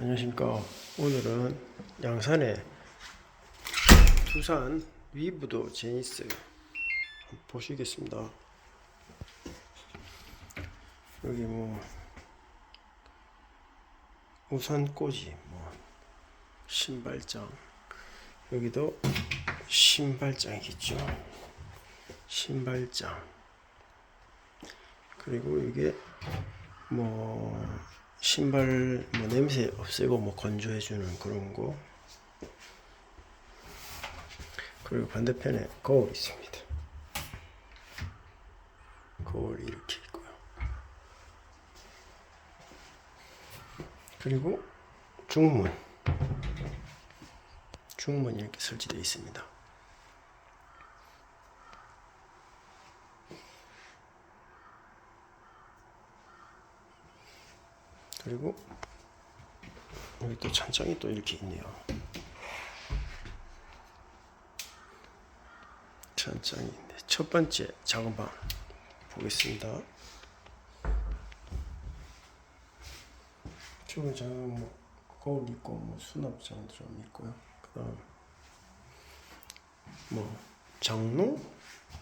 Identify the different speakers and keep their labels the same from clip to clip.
Speaker 1: 안녕하십니까. 오늘은 양산의 두산 위브도 제니스 보시겠습니다. 여기 뭐 우산꽂이, 뭐 신발장, 여기도 신발장이겠죠. 신발장. 그리고 이게 뭐 신발 뭐 냄새 없애고 뭐 건조해 주는 그런 거. 그리고 반대편에 거울 있습니다. 거울이 이렇게 있고요. 그리고 중문. 중문이 이렇게 설치되어 있습니다 그리고 여기 또 찬장이 또 이렇게 있네요. 찬장이 있네. 첫 번째 작은 방 보겠습니다. 저거 작은 뭐 거울 있고 뭐 수납장 좀 있고요. 그다음 뭐 장롱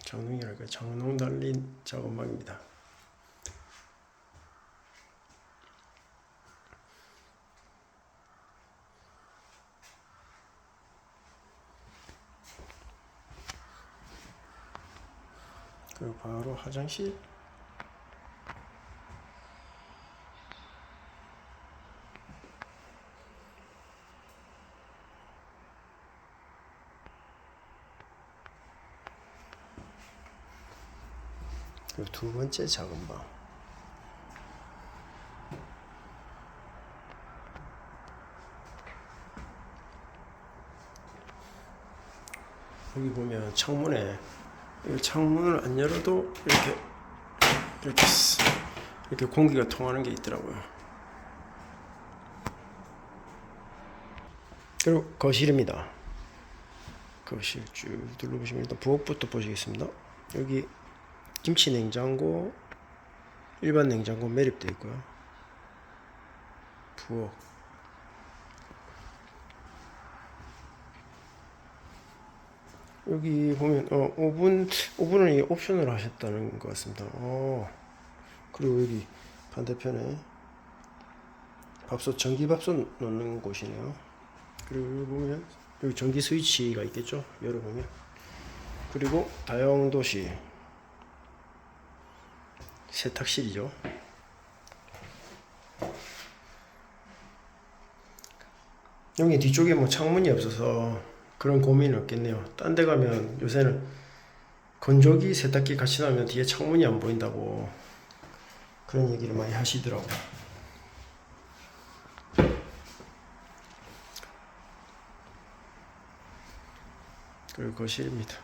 Speaker 1: 장롱이랄까 장롱 달린 작은 방입니다. 그리고 바로 화장실? 그리고 두 번째 작은 방. 여기 보면 창문에 이 창문을 안 열어도 이렇게 이렇게 쓰- 이렇게 공기가 통하는 게 있더라고요. 그리고 거실입니다. 거실 쭉 둘러보시면 일단 부엌부터 보시겠습니다. 여기 김치 냉장고, 일반 냉장고 매립되어 있고요. 부엌. 여기 보면 어 오븐 오븐은 이 옵션을 하셨다는 것 같습니다. 어 그리고 여기 반대편에 밥솥 전기 밥솥 넣는 곳이네요. 그리고 여기 보면 여기 전기 스위치가 있겠죠. 열어보면 그리고 다용도시 세탁실이죠. 여기 뒤쪽에 뭐 창문이 없어서 그런 고민이 없겠네요. 딴 데 가면 요새는 건조기, 세탁기 같이 나면 뒤에 창문이 안 보인다고 그런 얘기를 많이 하시더라고요. 그리고 거실입니다.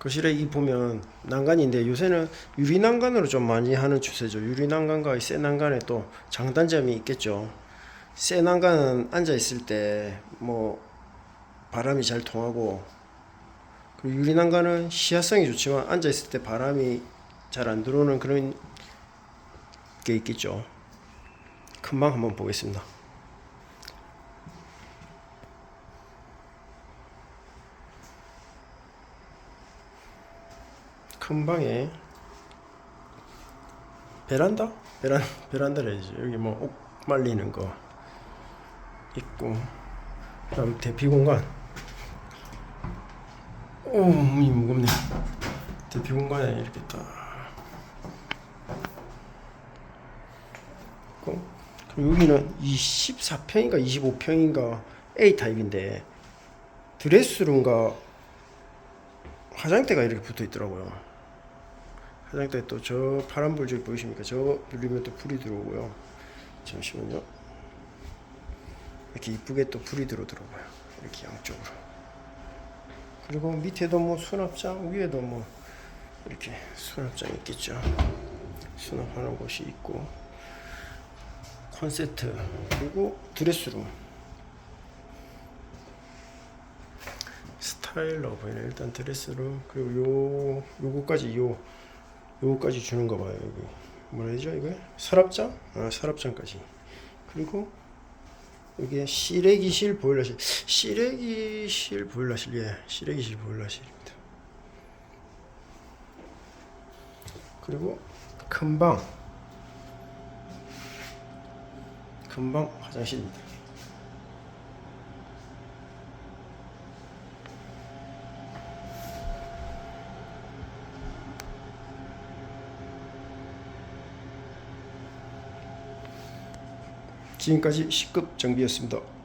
Speaker 1: 거실에 이 보면 난간인데 요새는 유리 난간으로 좀 많이 하는 추세죠. 유리 난간과 이쇠 난간에 또 장단점이 있겠죠. 쇠 난간은 앉아 있을 때 뭐 바람이 잘 통하고 그리고 유리 난간은 시야성이 좋지만 앉아 있을 때 바람이 잘 안 들어오는 그런 게 있겠죠. 금방 한번 보겠습니다. 큰 방에 베란다? 베란 베란다를 해야지. 여기 뭐 옥 말리는 거 있고 그다음 대피 공간. 오, 몸이 무겁네. 대피 공간에 이렇게 딱. 있고 그리고 여기는 24평인가 25평인가 A 타입인데 드레스룸과 화장대가 이렇게 붙어 있더라고요. 화장대 또 저 파란 불 저기 보이십니까? 저 누르면 또 불이 들어오고요. 잠시만요. 이렇게 이쁘게 또 불이 들어오더라고요. 이렇게 양쪽으로. 그리고 밑에도 뭐 수납장, 위에도 뭐 이렇게 수납장 있겠죠. 수납하는 곳이 있고. 콘센트 그리고 드레스룸. 스타일러 보이네 일단 드레스룸 그리고 요 요거까지 요 요거까지 주는 거 봐요 여기. 뭐라 해야죠 이거? 서랍장? 아 서랍장까지. 그리고 이게 시래기실 보일러실 시래기실 보일러실 예 시래기실 보일러실입니다 그리고 큰방. 큰방 화장실입니다 지금까지 10급 정비였습니다